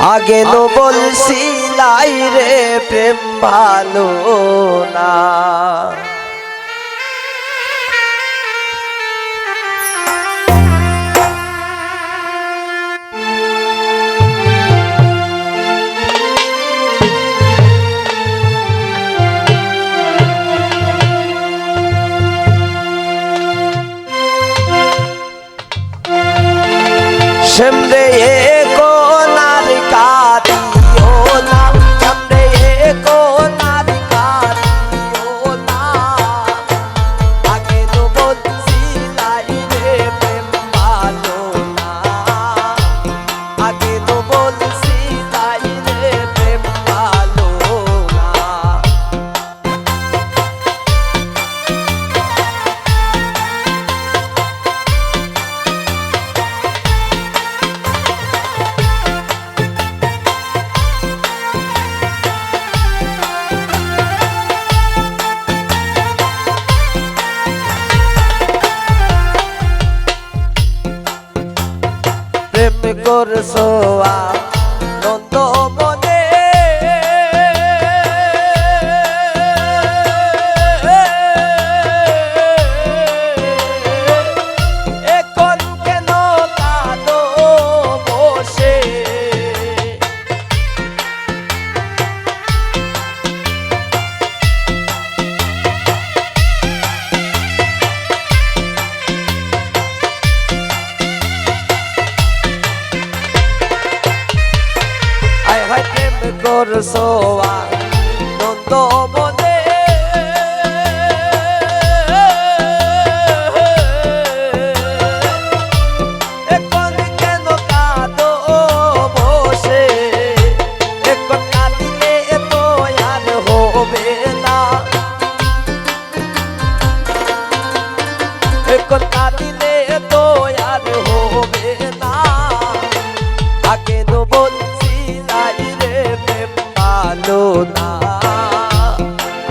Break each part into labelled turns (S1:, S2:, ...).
S1: আগে নো বলছিলাই রে প্রেম ভালো না। সেমরে প্রেম করছ আনন্দ করছ আনন্দ মনে এখন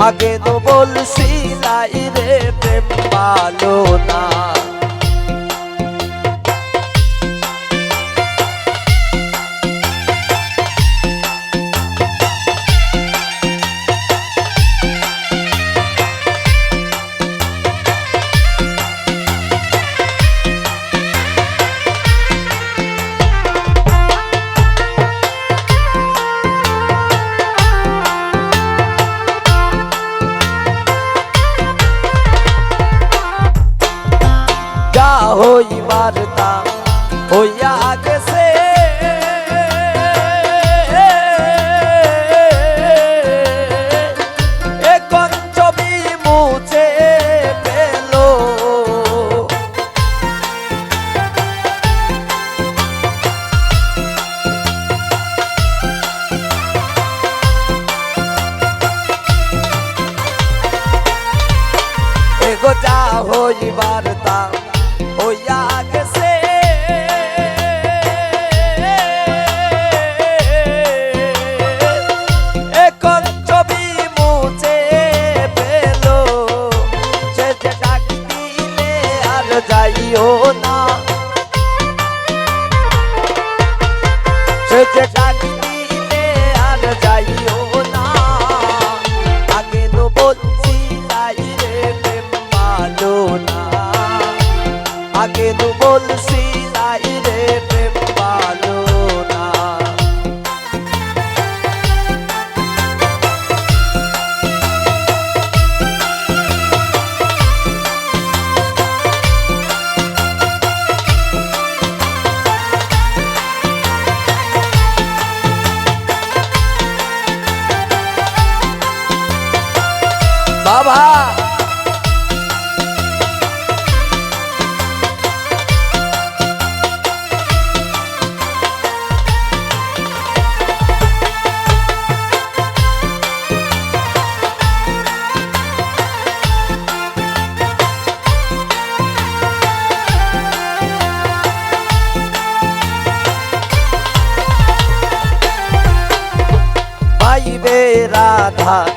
S1: আগে তো বলছি নাই রে প্রেম পালো না। হইবার তা হইয়া গেছে। হইবার তা যাইও না। সে যে ডাক দিলে আর যাইও না। আগে তো বলছি আগে তো বলছি বাবা। রাধা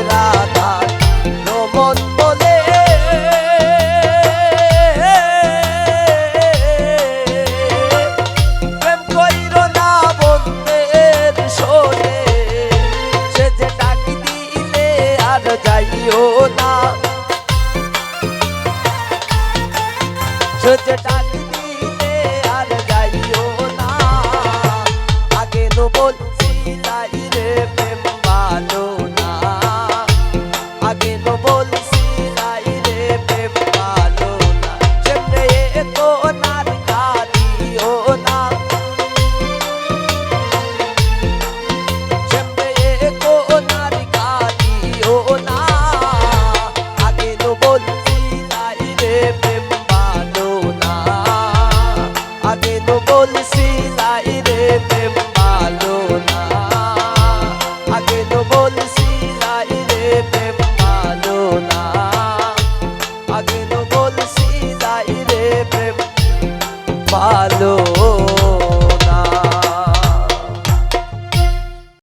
S1: যাইও